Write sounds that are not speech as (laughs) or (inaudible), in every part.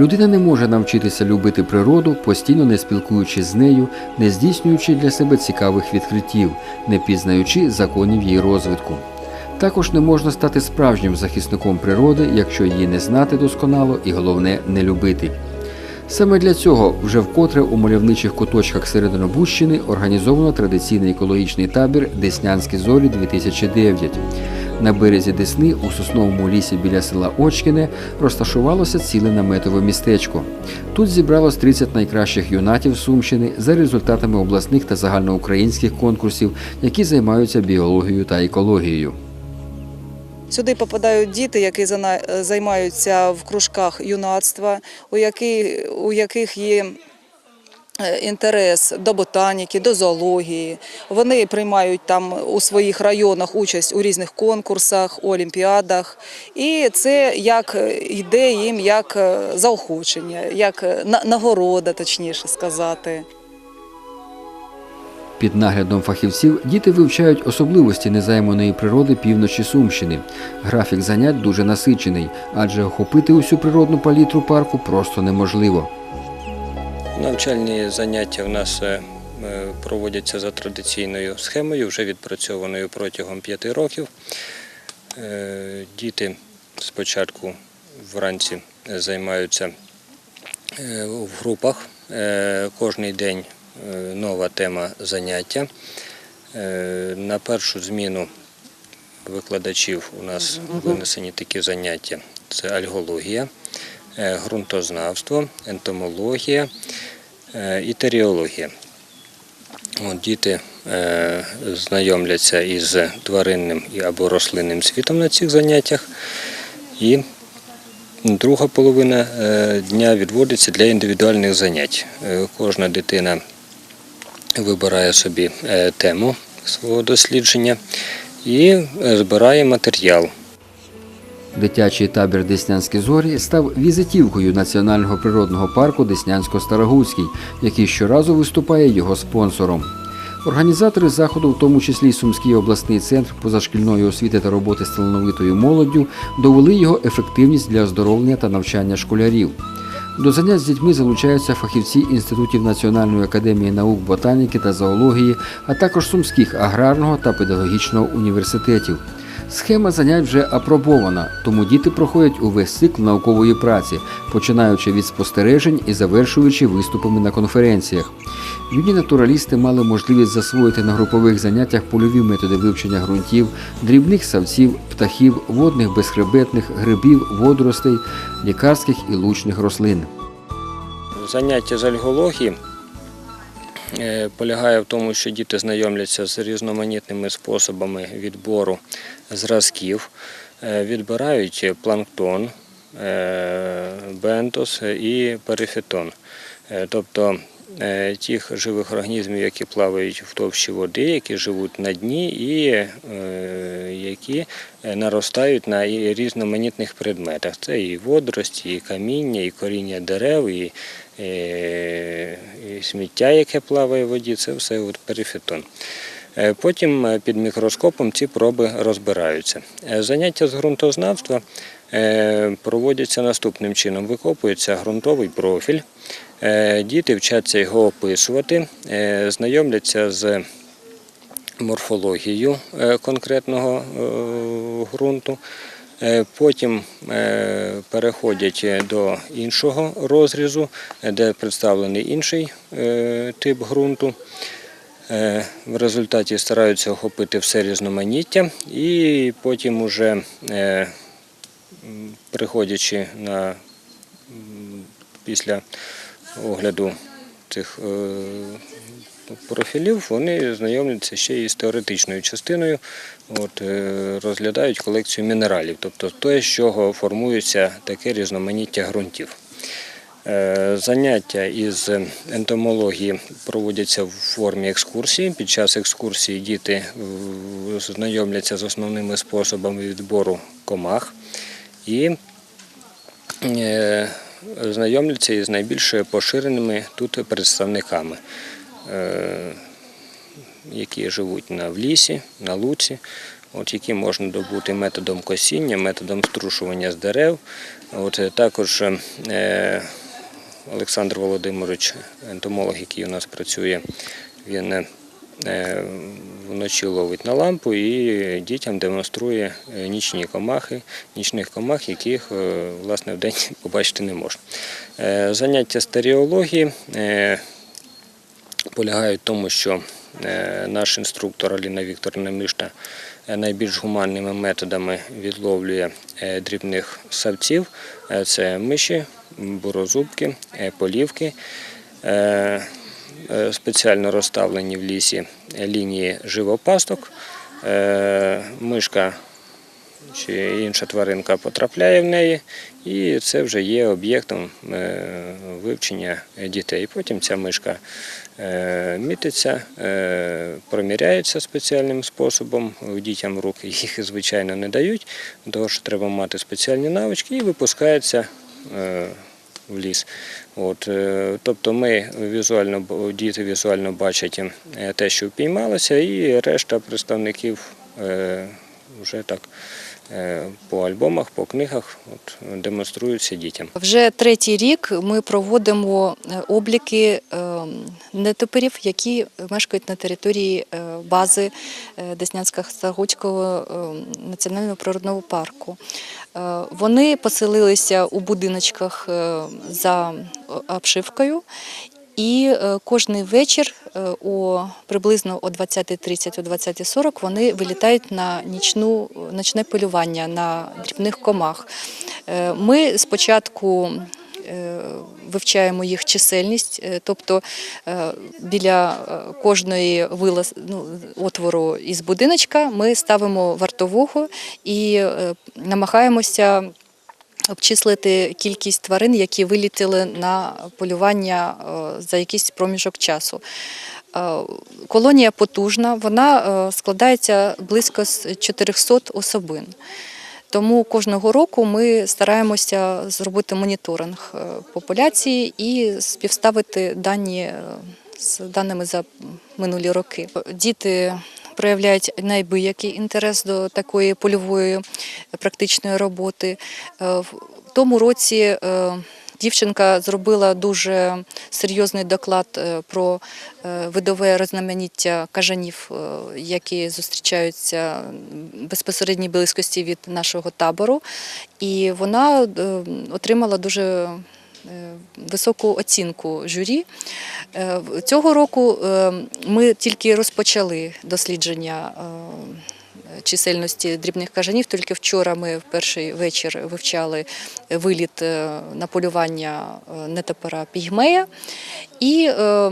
Людина не може навчитися любити природу, постійно не спілкуючись з нею, не здійснюючи для себе цікавих відкриттів, не пізнаючи законів її розвитку. Також не можна стати справжнім захисником природи, якщо її не знати досконало і головне не любити. Саме для цього вже вкотре у мальовничих куточках Серединобущини організовано традиційний екологічний табір Деснянські зорі 2009. На березі Десни у сосновому лісі біля села Очкіне розташувалося ціле наметове містечко. Тут зібралось 30 найкращих юнатів Сумщини за результатами обласних та загальноукраїнських конкурсів, які займаються біологією та екологією. Сюди попадають діти, які зана- займаються в кружках юнацтва, у, які, у яких є е, інтерес до ботаніки, до зоології. Вони приймають там у своїх районах участь у різних конкурсах, олімпіадах. І це як е, йде їм як е, заохочення, як е, на- нагорода, точніше сказати. Під наглядом фахівців діти вивчають особливості незайманої природи півночі Сумщини. Графік занять дуже насичений, адже охопити усю природну палітру парку просто неможливо. Навчальні заняття в нас е, е, проводяться за традиційною схемою, вже відпрацьованою протягом п'яти років. Е, Діти спочатку вранці займаються в групах. Кожний день нова тема заняття. Е, На першу зміну викладачів у нас винесені такі заняття: це альгологія, е, ґрунтознавство, ентомологія е, і теріологія. От, діти е, знайомляться із тваринним або рослинним світом на цих заняттях. І друга половина е, дня відводиться для індивідуальних занять. Е, Кожна дитина вибирає собі е, тему свого дослідження і е, збирає матеріал. Дитячий табір Деснянські зорі став візитівкою Національного природного парку Деснянсько-Старогуцький, який щоразу виступає його спонсором. Організатори заходу, в тому числі й Сумський обласний центр позашкільної освіти та роботи з талановитою молоддю, довели його ефективність для оздоровлення та навчання школярів. До занять з дітьми залучаються фахівці інститутів Національної академії наук, ботаніки та зоології, а також Сумських аграрного та педагогічного університетів. Схема занять вже апробована, тому діти проходять увесь цикл наукової праці, починаючи від спостережень і завершуючи виступами на конференціях. Юні натуралісти мали можливість засвоїти на групових заняттях польові методи вивчення ґрунтів, дрібних савців, птахів, водних безхребетних, грибів, водоростей, лікарських і лучних рослин. Заняття з альгології полягає в тому, що діти знайомляться з різноманітними способами відбору зразків, е, відбирають планктон, е, бентос і перифетон. Е, Тобто е, тих живих організмів, які плавають в товщі води, які живуть на дні і е, які е, наростають на різноманітних предметах. Це і водорості, і каміння, і коріння дерев, і, е, і сміття, яке плаває в воді, це все перифетон. Е, Потім е, під мікроскопом ці проби розбираються. Е, Заняття з ґрунтознавства е, проводяться наступним чином. Викопується ґрунтовий профіль, е, діти вчаться його описувати, е, знайомляться з морфологією е, конкретного е, ґрунту. Е, Потім е, переходять до іншого розрізу, е, де представлений інший тип ґрунту. В результаті стараються охопити все різноманіття і потім уже приходячи на після огляду цих профілів, вони знайомляться ще і з теоретичною частиною, от, е, розглядають колекцію мінералів, тобто те, з чого формується таке різноманіття ґрунтів. Е, Заняття із ентомології проводяться в формі екскурсії. Під час екскурсії діти е, знайомляться з основними способами відбору комах і знайомляться із найбільш поширеними тут представниками, які живуть в лісі, на луці. от, які можна добути методом косіння, методом струшування з дерев. От, е, також е, Олександр Володимирович, ентомолог, який у нас працює, він е, е, вночі ловить на лампу і дітям демонструє е, нічні комахи, нічних комах, яких е, власне вдень (laughs) побачити не можна. Е, Заняття стереології полягають в тому, що е, наш інструктор Аліна Вікторівна Мишта е, найбільш гуманними методами відловлює е, дрібних савців. Це миші, бурозубки, е, полівки. Спеціально розставлені в лісі лінії живопасток. Мишка чи інша тваринка потрапляє в неї, і це вже є об'єктом вивчення дітей. Потім ця мишка мітиться, е, проміряється спеціальним способом. Дітям руки їх, звичайно, не дають, тому що треба мати спеціальні навички і випускається. е, В ліс. От, е, тобто ми візуально, діти візуально бачать е, те, що впіймалося, і решта представників е, вже так е, по альбомах, по книгах от, демонструються дітям. Вже третій рік ми проводимо е, обліки е, нетоперів, які мешкають на території е, бази е, Деснянсько-Старгутського е, національного природного парку. Е, Вони поселилися у будиночках е, за обшивкою. І е, кожний вечір е, о приблизно о 20.30, о 20.40 вони вилітають на нічну, нічне полювання на дрібних комах. Е, Ми спочатку вивчаємо їх чисельність, тобто біля кожної вилаз, ну, отвору із будиночка ми ставимо вартового і намагаємося обчислити кількість тварин, які вилітіли на полювання е, за якийсь проміжок часу. Е, Колонія потужна, вона е, складається близько з 400 особин. Тому кожного року ми стараємося зробити моніторинг популяції і співставити дані з даними за минулі роки. Діти проявляють найбиякий інтерес до такої польової практичної роботи. Е, В тому році е, дівчинка зробила дуже серйозний доклад е, про видове розноманіття кажанів, які зустрічаються безпосередній близькості від нашого табору. І вона отримала дуже високу оцінку журі. Е, Цього року е, ми тільки розпочали дослідження е, чисельності дрібних кажанів. Тільки вчора ми в перший вечір вивчали виліт е, на полювання е, нетопора пігмея. І е,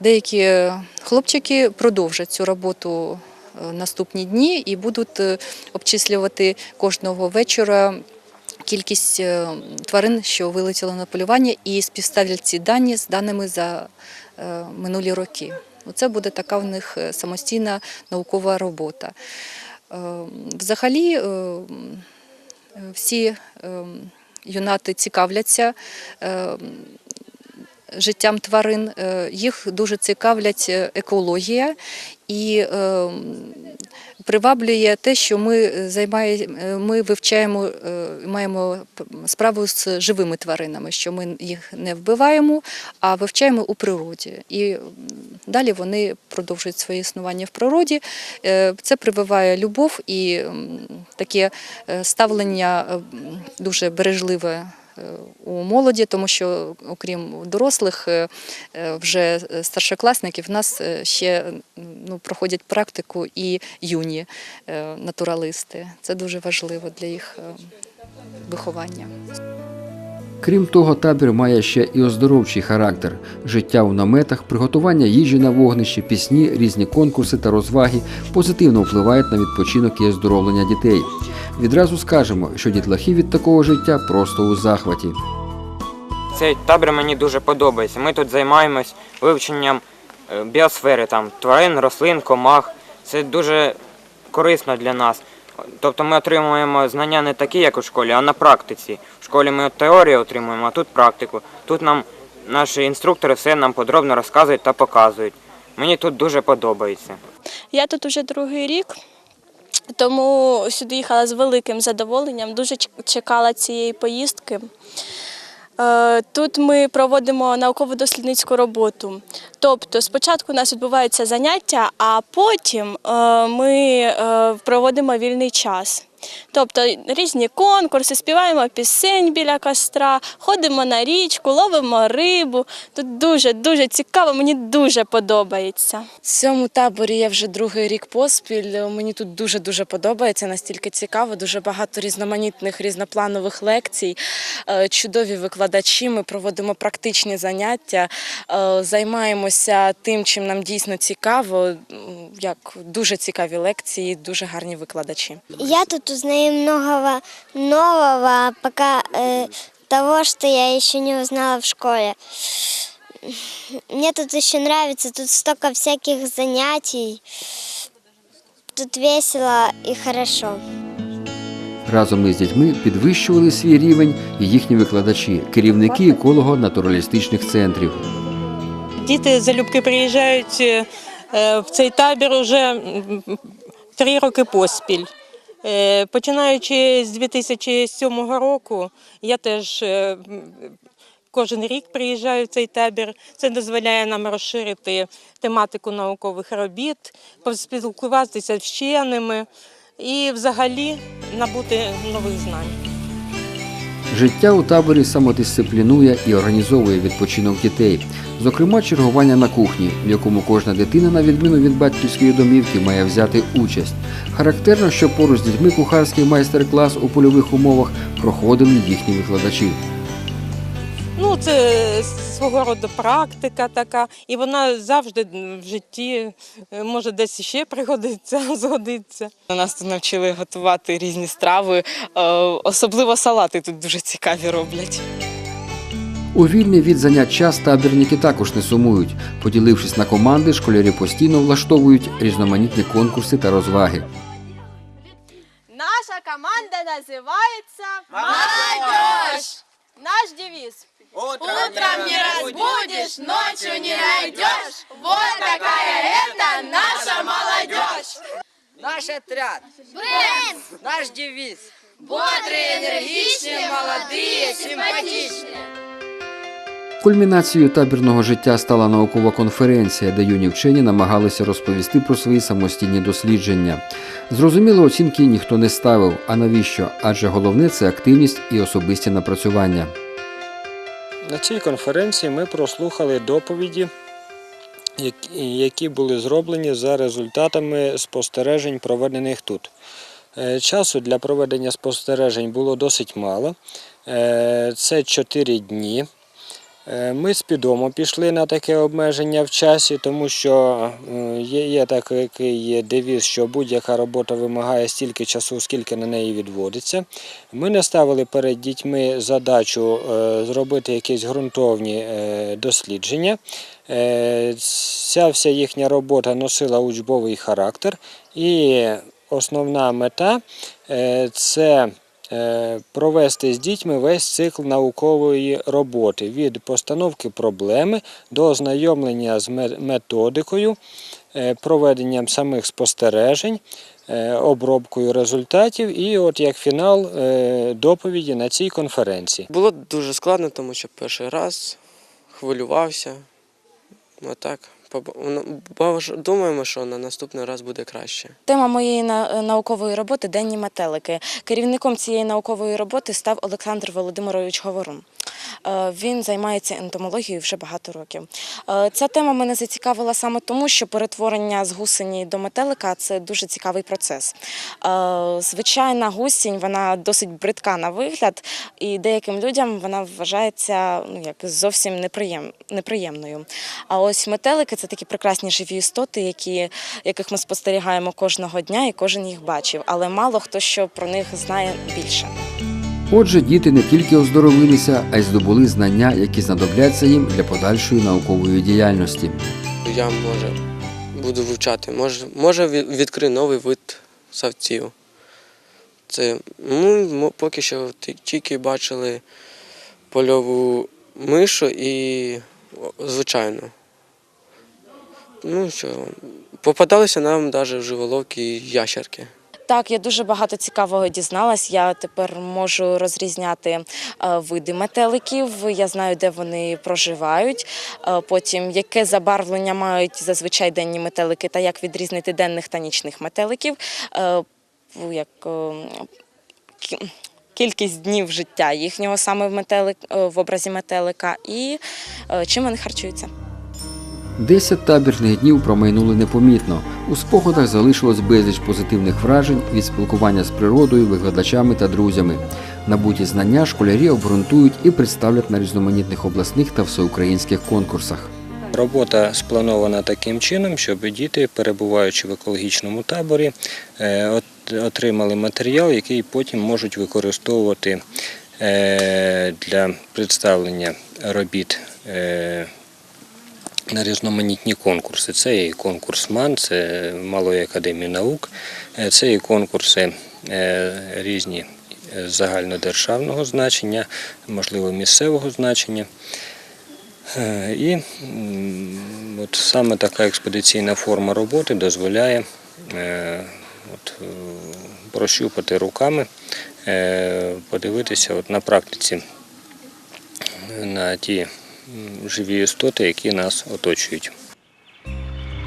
деякі хлопчики продовжать цю роботу е, наступні дні і будуть е, обчислювати кожного вечора кількість е, тварин, що вилетіли на полювання, і співставлять ці дані з даними за е, минулі роки. Це буде така в них е, самостійна наукова робота. Взагалі, всі юнати цікавляться життям тварин, їх дуже цікавлять екологія і приваблює те, що ми займає, е, ми вивчаємо, е, маємо справу з живими тваринами, що ми їх не вбиваємо, а вивчаємо у природі. І далі вони продовжують своє існування в природі. Е, Це прививає любов і таке е, ставлення е, дуже бережливе е, у молоді, тому що окрім дорослих, е, е, вже старшокласників, в нас е, ще ну, проходять практику і юні е, натуралисти. Це дуже важливо для їх е, виховання. Крім того, табір має ще і оздоровчий характер: життя в наметах, приготування їжі на вогнищі, пісні, різні конкурси та розваги позитивно впливають на відпочинок і оздоровлення дітей. Відразу скажемо, що дітлахи від такого життя просто у захваті. Цей табір мені дуже подобається. Ми тут займаємось вивченням е, біосфери, там, тварин, рослин, комах. Це дуже корисно для нас. Тобто ми отримуємо знання не такі, як у школі, а на практиці. В школі ми теорію отримуємо, а тут практику. Тут нам наші інструктори все нам подробно розказують та показують. Мені тут дуже подобається. Я тут уже другий рік, тому сюди їхала з великим задоволенням. Дуже чекала цієї поїздки. Е, Тут ми проводимо науково-дослідницьку роботу. Тобто, спочатку у нас відбуваються заняття, а потім е, ми е, проводимо вільний час. Тобто різні конкурси, співаємо пісень біля костра, ходимо на річку, ловимо рибу. Тут дуже дуже цікаво, мені дуже подобається. В цьому таборі я вже другий рік поспіль. Мені тут дуже дуже подобається, настільки цікаво, дуже багато різноманітних різнопланових лекцій, е, чудові викладачі. Ми проводимо практичні заняття, е, займаємося тим, чим нам дійсно цікаво. Як дуже цікаві лекції, дуже гарні викладачі. Я тут узнаю многого нового, пока э, того, что я еще не узнала в школе. Мне тут еще нравится, тут столько всяких занятий. Тут весело и хорошо. Разом із дітьми підвищували свій рівень і їхні викладачі, керівники еколого-натуралістичних центрів. Діти залюбки приїжджають е, в цей табір уже три роки поспіль. Е, Починаючи з 2007 року, я теж е, кожен рік приїжджаю в цей табір. Це дозволяє нам розширити тематику наукових робіт, поспілкуватися з вченими і взагалі набути нових знань. Життя у таборі самодисциплінує і організовує відпочинок дітей, зокрема чергування на кухні, в якому кожна дитина, на відміну від батьківської домівки, має взяти участь. Характерно, що поруч з дітьми кухарський майстер-клас у польових умовах проходили їхні викладачі. Це свого роду практика така, і вона завжди в житті е, може десь ще пригодиться, (laughs) згодиться. Нас тут навчили готувати різні страви, е, особливо салати тут дуже цікаві роблять. У вільний від занять час табірники також не сумують. Поділившись на команди, школярі постійно влаштовують різноманітні конкурси та розваги. Наша команда називається Молодежь! Наш девиз. Утром не разбудишь, ночью не найдешь. Вот такая это наша молодежь. Наш отряд. Наш девиз. Бодрые, энергичные, молодые, симпатичные. Кульмінацією табірного життя стала наукова конференція, де юні вчені намагалися розповісти про свої самостійні дослідження. Зрозуміло, оцінки ніхто не ставив. А навіщо? Адже головне це активність і особисті напрацювання. На цій конференції ми прослухали доповіді, які- були зроблені за результатами спостережень, проведених тут. Е, Часу для проведення спостережень було досить мало. Е, Це 4 дні. Е, Ми свідомо пішли на таке обмеження в часі, тому що е, є, є такий девіз, що будь-яка робота вимагає стільки часу, скільки на неї відводиться. Ми не ставили перед дітьми задачу е, зробити якісь ґрунтовні дослідження. Ця вся їхня робота носила учбовий характер, і основна мета це провести з дітьми весь цикл наукової роботи від постановки проблеми до ознайомлення з ме- методикою, е, проведенням самих спостережень, е, обробкою результатів і от як фінал е, доповіді на цій конференції. Було дуже складно, тому що перший раз хвилювався. А ну, думаємо, що на наступний раз буде краще. Тема моєї на- наукової роботи денні метелики. Керівником цієї наукової роботи став Олександр Володимирович Говорун. Е, Він займається ентомологією вже багато років. Е, Ця тема мене зацікавила саме тому, що перетворення з гусені до метелика це дуже цікавий процес. Е, Звичайна гусінь вона досить бридка на вигляд, і деяким людям вона вважається ну, як зовсім неприєм, неприємною. А ось метелики це такі прекрасні живі істоти, які, яких ми спостерігаємо кожного дня, і кожен їх бачив. Але мало хто що про них знає більше. Отже, діти не тільки оздоровилися, а й здобули знання, які знадобляться їм для подальшої наукової діяльності. Я може буду вивчати, може, може відкрию новий вид савців. Це ну, поки що тільки бачили польову мишу і о, звичайну. ну що, попадалися нам навіть в живоловки ящерки. Так, я дуже багато цікавого дізналась. Я тепер можу розрізняти е, види метеликів. Я знаю, де вони проживають. Е, Потім яке забарвлення мають зазвичай денні метелики, та як відрізнити денних та нічних метеликів. Е, Як кількість днів життя їхнього саме в метелик в образі метелика і чим вони харчуються. Десять табірних днів промайнули непомітно. У спогадах залишилось безліч позитивних вражень від спілкування з природою, викладачами та друзями. Набуті знання школярі обґрунтують і представлять на різноманітних обласних та всеукраїнських конкурсах. Робота спланована таким чином, щоб діти, перебуваючи в екологічному таборі, е, отримали матеріал, який потім можуть використовувати е, для представлення робіт е, на різноманітні конкурси. Це і конкурс МАН, це Малої академії наук, е, це і конкурси е, різні е, загальнодержавного значення, можливо, місцевого значення. І от саме така експедиційна форма роботи дозволяє от, прощупати руками, подивитися от на практиці на ті живі істоти, які нас оточують.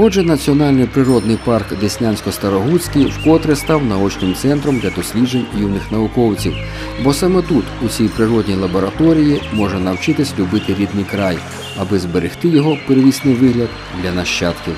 Отже, Національний природний парк Деснянсько-Старогуцький вкотре став наочним центром для досліджень юних науковців, бо саме тут, у цій природній лабораторії, можна навчитись любити рідний край, аби зберегти його первісний вигляд для нащадків.